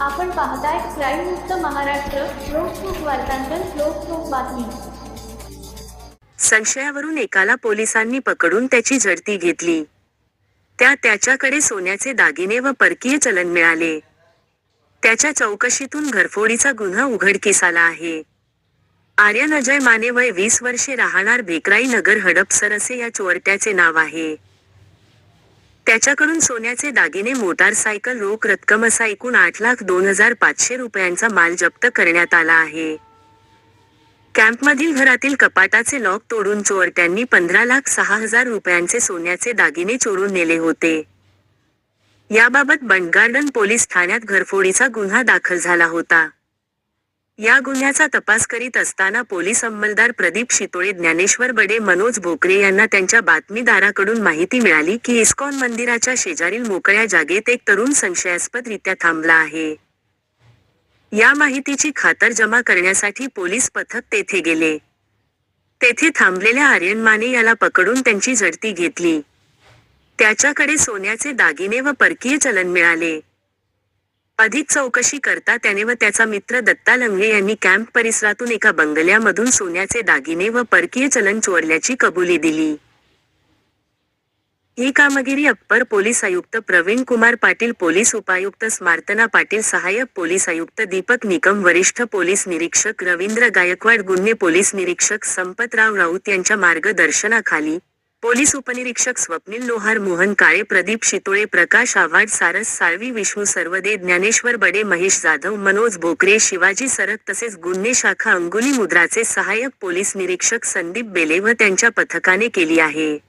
आपण पाहताय क्राईम मुक्त महाराष्ट्र लोकसुख वार्तांकन लोकसुख बातमी. संशयावरून एकाला पोलिसांनी पकडून त्याची झडती घेतली. त्या त्याच्याकडे सोन्याचे दागिने व परकीय चलन मिळाले. त्याच्या चौकशीतून घरफोडीचा गुन्हा उघडकीस आला आहे. आर्यन अजय माने वय वीस वर्षे राहणार भेकराई नगर हडपसर असे या चोरट्याचे नाव आहे. त्याच्याकडून सोन्याचे दागिने मोटारसायकल रोख रक्कम असा एकूण आठ लाख दोन हजार पाचशे रुपयांचा माल जप्त करण्यात आला आहे. कॅम्पमधील घरातील कपाटाचे लॉक तोडून चोरट्यांनी पंधरा लाख सहा हजार रुपयांचे सोन्याचे दागिने चोरून नेले होते. याबाबत बंडगार्डन पोलीस ठाण्यात घरफोडीचा गुन्हा दाखल झाला होता. या गुन्ह्याचा तपास करीत असताना पोलीस अंमलदार प्रदीप शितोळे ज्ञानेश्वर बडे मनोज भोकरे यांना त्यांच्या बातमीदाराकडून माहिती मिळाली की इस्कॉन मंदिराच्या शेजारील मोकळ्या जागेत एक तरुण संशयास्पदरित्या थांबला आहे. या माहितीची खातरजमा करण्यासाठी पोलीस पथक तेथे गेले. तेथे थांबलेल्या आर्यन माने याला पकडून त्यांची झडती घेतली. त्याच्याकडे सोन्याचे दागिने व परकीय चलन मिळाले. अधिक चौकशी करता त्याने व त्याचा मित्र दत्ता लंगे यांनी कॅम्प परिसरातून एका बंगल्यामधून सोन्याचे दागिने व परकीय चलन चोरल्याची कबुली दिली. ही कामगिरी अप्पर पोलीस आयुक्त प्रवीण कुमार पाटील पोलीस उपायुक्त स्मार्तना पाटील सहाय्यक पोलीस आयुक्त दीपक निकम वरिष्ठ पोलीस निरीक्षक रवींद्र गायकवाड गुन्हे पोलीस निरीक्षक संपतराव राऊत यांच्या मार्गदर्शनाखाली पोलीस उपनिरीक्षक स्वप्नील लोहार मोहन काळे प्रदीप शितोळे प्रकाश आव्हाड सारस साळवी विष्णू सर्वदे ज्ञानेश्वर बडे महेश जाधव मनोज भोकरे शिवाजी सरक तसेच गुन्हे शाखा अंगुली मुद्राचे सहाय्यक पोलीस निरीक्षक संदीप बेले व त्यांच्या पथकाने केली आहे.